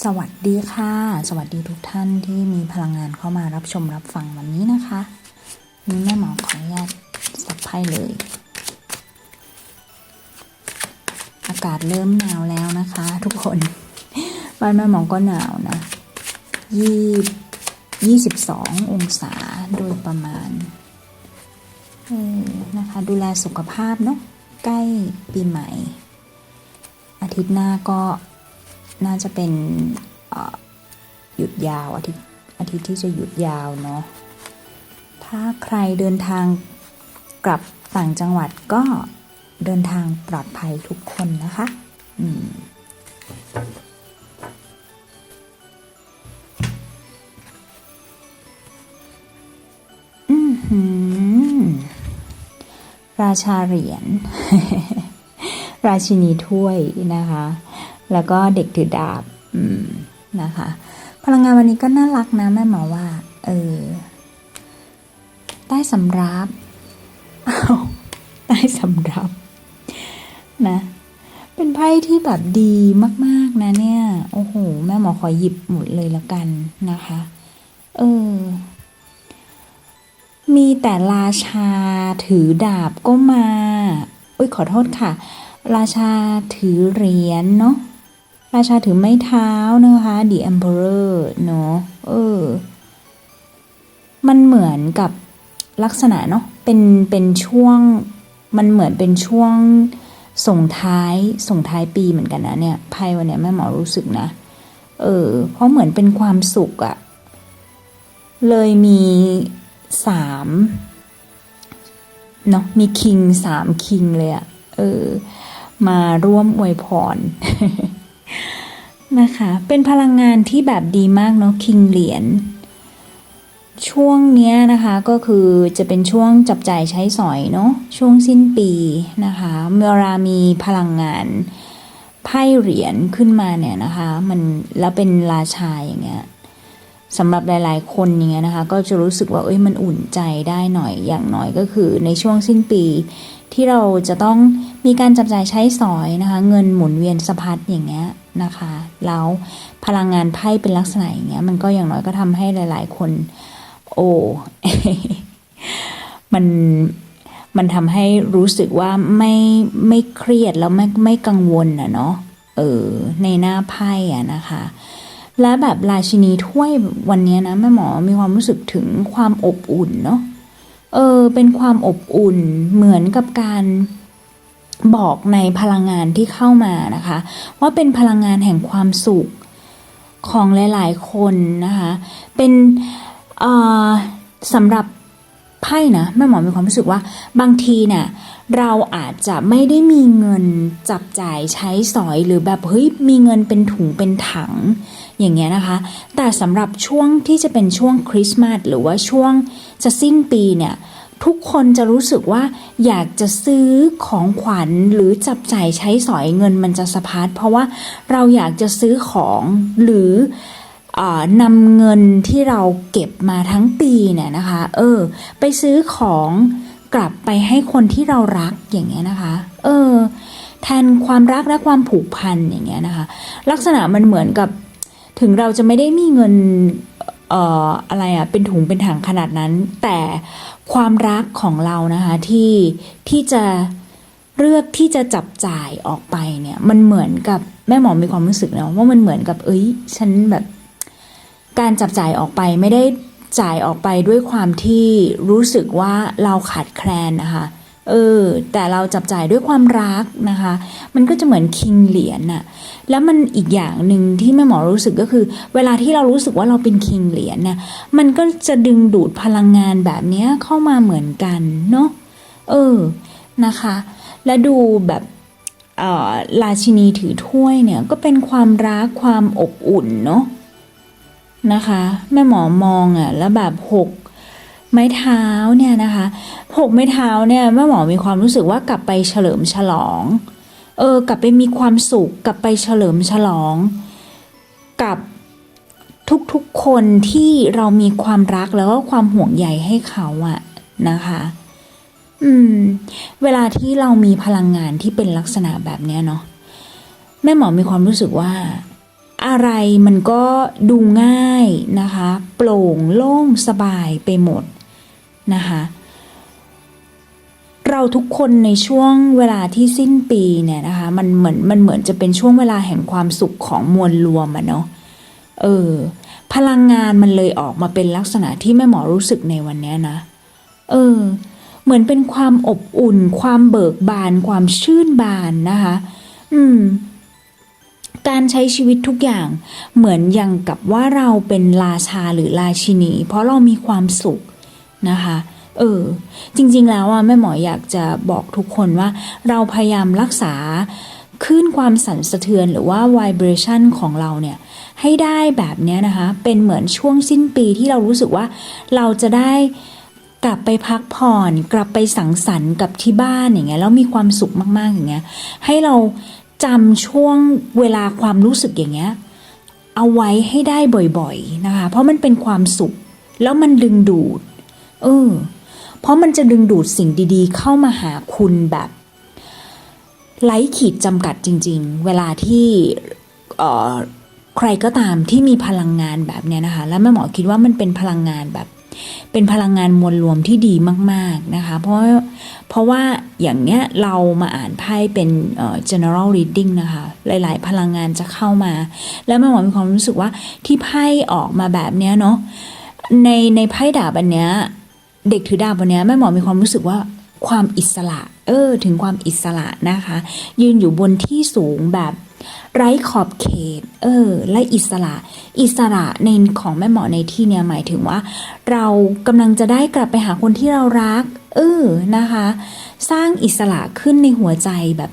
สวัสดีค่ะ สวัสดีทุกท่านที่มีพลังงานเข้ามารับชมรับฟังวันนี้นะคะนี่แม่หมอขออนุญาตสับไพ่เลย อากาศเริ่มหนาวแล้วนะคะ ทุกคนบ้านแม่หมอก็หนาวนะยี่ยี่สิบสององศาโดยประมาณนะคะ ดูแลสุขภาพเนาะใกล้ปีใหม่ อาทิตย์หน้าก็ น่าจะเป็นหยุดยาวอาทิตย์อาทิตย์ที่จะหยุดยาวเนาะถ้าใครเดินทางกลับต่างจังหวัดก็เดินทางปลอดภัยทุกคนนะคะอืมราชาเหรียญ ราชินีถ้วยนะคะ แล้วก็เด็กถือดาบอืมนะคะ พลังงานวันนี้ก็น่ารักนะแม่หมอว่า เออได้สำรับอ้าวได้สำรับนะ เป็นไพ่ที่แบบดีมาก ๆ นะเนี่ย โอ้โห แม่หมอขอหยิบหมดเลยละกันนะคะ เออ มีแต่ราชาถือดาบก็มา อุ้ยขอโทษค่ะ ราชาถือเหรียญเนาะ ราชาถือไม้เท้านะคะ The Emperor เนาะเออ มันเหมือนกับลักษณะเนาะเป็นเป็นช่วงมันเหมือนเป็นช่วงส่งท้ายส่งท้ายปีเหมือนกันนะเนี่ยไพ่วันเนี้ยแม่หมอรู้สึกนะ เออ เพราะเหมือนเป็นความสุขอะเลยมีสามเนาะมีคิงสามคิงเลยอะเออ มาร่วมอวยพร นะคะ เป็นพลังงานที่แบบดีมากเนาะคิงเหรียญช่วงเนี้ยนะคะก็คือจะเป็นช่วงจับจ่ายใช้สอยเนาะช่วงสิ้นปีนะคะเมื่อเวลามีพลังงานไพ่เหรียญขึ้นมาเนี่ยนะคะมันแล้วเป็นราชาอย่างเงี้ยสำหรับหลาย ๆ คนอย่างเงี้ยนะคะก็จะรู้สึกว่าเอ้ยมันอุ่นใจได้หน่อยอย่างน้อยก็คือในช่วงสิ้นปีที่เราจะต้อง มีการจับจ่ายใช้สอยนะคะ เงินหมุนเวียนสะพัดอย่างเงี้ยนะคะ แล้วพลังงานไพ่เป็นลักษณะอย่างเงี้ย มันก็อย่างน้อยก็ทำให้หลาย ๆ คน โอ้มันมันทำให้รู้สึกว่าไม่ไม่เครียดแล้วไม่ไม่กังวลอะเนาะเออในหน้าไพ่อะนะคะ และแบบราชินีถ้วยวันนี้นะแม่หมอมีความรู้สึกถึงความอบอุ่นเนาะเออเป็นความอบอุ่นเหมือนกับการ บอกในพลังงานที่เข้ามานะคะ ว่าเป็นพลังงานแห่งความสุขของหลาย ๆ คนนะคะ เป็นสำหรับไพ่นะแม่หมอมีความรู้สึกว่าบางทีเนี่ยเราอาจจะไม่ได้มีเงินจับจ่ายใช้สอยหรือแบบเฮ้ยมีเงินเป็นถุงเป็นถังอย่างเงี้ยนะคะ แต่สำหรับช่วงที่จะเป็นช่วงคริสต์มาสหรือว่าช่วงจะสิ้นปีเนี่ย ทุกคนจะรู้สึกว่าอยากจะซื้อของขวัญหรือจับจ่ายใช้สอยเงินมันจะสะพัดเพราะว่าเราอยากจะซื้อของหรืออนำเงินที่เราเก็บมาทั้งปีเนี่ยนะคะเออไปซื้อของกลับไปให้คนที่เรารักอย่างเงี้ยนะคะเออแทนความรักและความผูกพันอย่างเงี้ยนะคะ ลักษณะมันเหมือนกับถึงเราจะไม่ได้มีเงิน เอ่ออะไรอะเป็นถุงเป็นถังขนาดนั้น แต่ความรักของเรานะคะที่ที่จะเลือกที่จะจับจ่ายออกไปเนี่ย มันเหมือนกับแม่หมอมีความรู้สึกนะว่ามันเหมือนกับ เอ้ย ฉันแบบ การจับจ่ายออกไปไม่ได้จ่ายออกไปด้วยความที่รู้สึกว่าเราขาดแคลนนะคะ เออ แต่เราจับจ่ายด้วยความรักนะคะ มันก็จะเหมือนคิงเหรียญน่ะ แล้วมันอีกอย่างหนึ่งที่แม่หมอรู้สึกก็คือ เวลาที่เรารู้สึกว่าเราเป็นคิงเหรียญน่ะ มันก็จะดึงดูดพลังงานแบบนี้เข้ามาเหมือนกันเนาะ เออ นะคะ และดูแบบออราชินีถือถ้วยเนี่ยก็เป็นความรักความอบอุ่นเนาะนะคะ แม่หมอมองอะ่ะแล้วแบบหก ไม้เท้าเนี่ยนะคะหกไม้เท้าเนี่ยแม่หมอมีความรู้สึกว่ากลับไปเฉลิมฉลอง เออกลับไปมีความสุขกลับไปเฉลิมฉลอง กับทุกๆคนที่เรามีความรักแล้วก็ความห่วงใยให้เขาอะนะคะอืมเวลาที่เรามีพลังงานที่เป็นลักษณะแบบเนี้ยเนาะแม่หมอมีความรู้สึกว่า อะไรมันก็ดูง่ายนะคะ โปร่งโล่งสบายไปหมด นะคะเราทุกคนในช่วงเวลาที่สิ้นปีเนี่ยนะคะมันเหมือนมันเหมือนจะเป็นช่วงเวลาแห่งความสุขของมวลรวมอะเนาะเออพลังงานมันเลยออกมาเป็นลักษณะที่แม่หมอรู้สึกในวันนี้นะเออเหมือนเป็นความอบอุ่น ความเบิกบาน ความชื่นบานนะคะอืมการใช้ชีวิตทุกอย่างเหมือนอย่างกับว่าเราเป็นราชาหรือราชินี เพราะเรามีความสุข นะคะ เออ จริง ๆ แล้วอะแม่หมออยากจะบอกทุกคนว่า เราพยายามรักษาคลื่นความสั่นสะเทือนหรือว่า vibration ของเราเนี่ย ให้ได้แบบเนี้ยนะคะ เป็นเหมือนช่วงสิ้นปีที่เรารู้สึกว่าเราจะได้กลับไปพักผ่อน กลับไปสังสรรค์กับที่บ้านอย่างเงี้ยแล้วมีความสุขมากๆอย่างเงี้ย ให้เราจำช่วงเวลาความรู้สึกอย่างเงี้ยเอาไว้ให้ได้บ่อยๆนะคะ เพราะมันเป็นความสุข แล้วมันดึงดูด เออ เพราะมันจะดึงดูดสิ่งดีๆ เข้ามาหาคุณแบบไร้ขีดจำกัดจริง ๆ เวลาที่เออใครก็ตามที่มีพลังงานแบบเนี้ยนะคะ แล้วแม่หมอคิดว่ามันเป็นพลังงานแบบ เป็นพลังงานมวลรวมที่ดีมาก ๆนะคะ เพราะเพราะว่าอย่างเนี้ยเรามาอ่านไพ่เป็น general reading นะคะ หลาย ๆ พลังงานจะเข้ามา แล้วแม่หมอมีความรู้สึกว่าที่ไพ่ออกมาแบบเนี้ยเนาะในในไพ่ดาบอันเนี้ย เด็กถือดาบวันนี้แม่หมอมีความรู้สึกว่าความอิสระ เออ ถึงความอิสระนะคะ ยืนอยู่บนที่สูงแบบไร้ขอบเขต เออ และอิสระ อิสระในของแม่หมอในที่เนี้ยหมายถึงว่า เรากำลังจะได้กลับไปหาคนที่เรารัก เออนะคะ สร้างอิสระขึ้นในหัวใจแบบ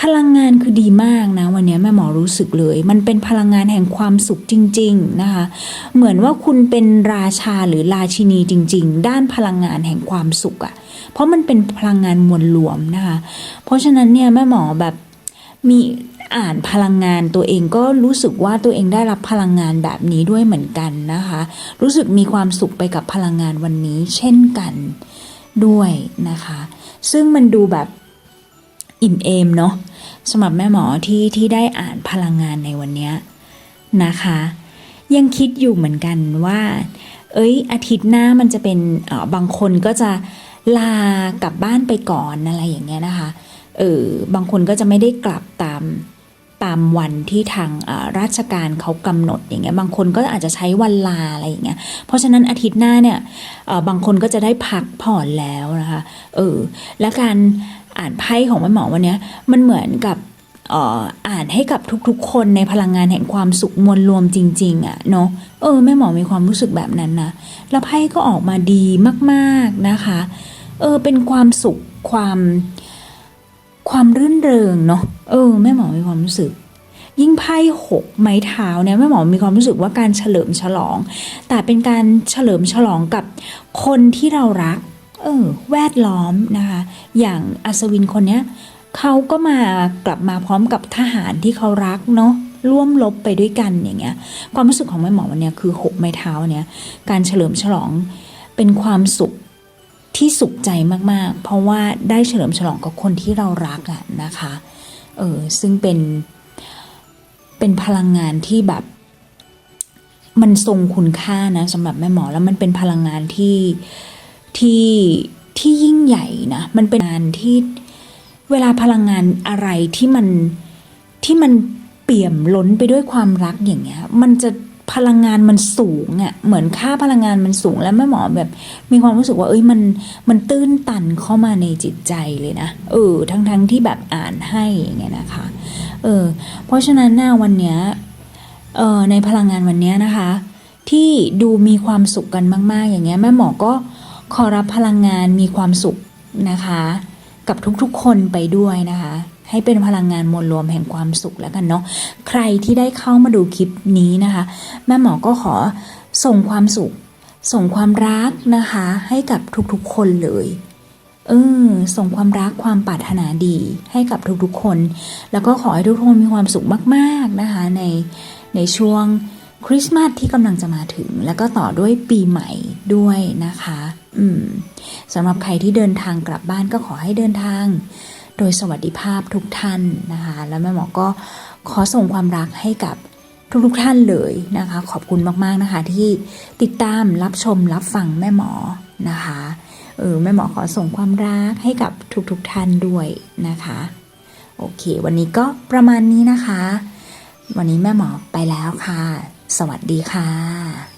พลังงานคือดีมากนะ วันนี้แม่หมอรู้สึกเลย มันเป็นพลังงานแห่งความสุขจริง ๆนะคะ เหมือนว่าคุณเป็นราชาหรือราชินีจริง ๆ ด้านพลังงานแห่งความสุขอะ่ะ เพราะมันเป็นพลังงานมวลรวมนะคะ เพราะฉะนั้นเนี่ยแม่หมอแบบมีอ่านพลังงานตัวเองก็รู้สึกว่าตัวเองได้รับพลังงานแบบนี้ด้วยเหมือนกันนะคะ รู้สึกมีความสุขไปกับพลังงานวันนี้ เช่นกันด้วยนะคะ ซึ่งมันดูแบบ อิ่มเอมเนาะสำหรับแม่หมอที่ที่ได้อ่านพลังงานในวันเนี้ยนะคะ ยังคิดอยู่เหมือนกันว่า เอ้ย อาทิตย์หน้ามันจะเป็นเออบางคนก็จะลากลับบ้านไปก่อนอะไรอย่างเงี้ยนะคะเออบางคนก็จะไม่ได้กลับตามตามวันที่ทางเอ่อราชการเขากำหนดอย่างเงี้ยบางคนก็อาจจะใช้วันลาอะไรอย่างเงี้ยเพราะฉะนั้นอาทิตย์หน้าเนี่ยเอ่อบางคนก็จะได้พักผ่อนแล้วนะคะเออและการ อ่านไพ่ของแม่หมอวันนี้มันเหมือนกับอ่านให้กับทุกๆ คนในพลังงานแห่งความสุขมวลรวมจริง ๆอะเนาะเออแม่หมอมีความรู้สึกแบบนั้นนะแล้วไพ่ก็ออกมาดีมากๆนะคะเออเป็นความสุขความความรื่นเริงเนาะเออแม่หมอมีความรู้สึก ยิ่งไพ่หกไม้เท้าเนี่ยแม่หมอมีความรู้สึกว่าการเฉลิมฉลอง แต่เป็นการเฉลิมฉลองกับคนที่เรารัก เออแวดล้อมนะคะอย่างอัศวินคนเนี้ยเขาก็มากลับมาพร้อมกับทหารที่เขารักเนาะร่วมรบไปด้วยกันอย่างเงี้ยความรู้สึกของแม่หมอวันเนี้ยคือหกไม้เท้าเนี่ยการเฉลิมฉลองเป็นความสุขที่สุขใจมากๆ เพราะว่าได้เฉลิมฉลองกับคนที่เรารักอะนะคะเออซึ่งเป็นเป็นพลังงานที่แบบมันทรงคุณค่านะสำหรับแม่หมอแล้วมันเป็นพลังงานที่ ที่ที่ยิ่งใหญ่นะมันเป็นงานที่เวลาพลังงานอะไรที่มันที่มันเปี่ยมล้นไปด้วยความรักอย่างเงี้ย มันจะพลังงานมันสูงอะ่ะเหมือนค่าพลังงานมันสูงแล้วแม่หมอแบบ มีความรู้สึกว่า เอ้ยมันมันตื้นตันเข้ามาในจิตใจเลยนะเออทั้งทั้งที่แบบอ่านให้อย่างเงี้ยนะคะเออเพราะฉะนั้นหน้าวันเนี้ยเออในพลังงานวันเนี้ยนะคะ ที่ดูมีความสุขกันมาก ๆ อย่างเงี้ยแม่หมอก็ ขอรับพลังงานมีความสุขนะคะ กับทุกๆคนไปด้วยนะคะ ให้เป็นพลังงานมวลรวมแห่งความสุขแล้วกันเนาะใครที่ได้เข้ามาดูคลิปนี้นะคะแม่หมอก็ขอส่งความสุข ส่งความรักนะคะ ให้กับทุกๆคนเลยเออส่งความรักความปรารถนาดีให้กับทุกๆคน แล้วก็ขอให้ทุกคนมีความสุขมากๆนะคะ ในในช่วงคริสต์มาสที่กำลังจะมาถึง แล้วก็ต่อด้วยปีใหม่ด้วยนะคะ สำหรับใครที่เดินทางกลับบ้านก็ขอให้เดินทาง โดยสวัสดิภาพทุกท่านนะคะ แล้วแม่หมอก็ขอส่งความรักให้กับทุกๆท่านเลยนะคะ ขอบคุณมากๆนะคะ ที่ติดตามรับชมรับฟังแม่หมอนะคะเออแม่หมอขอส่งความรักให้กับทุกๆท่านด้วยนะคะ โอเค วันนี้ก็ประมาณนี้นะคะ วันนี้แม่หมอไปแล้วค่ะ สวัสดีค่ะ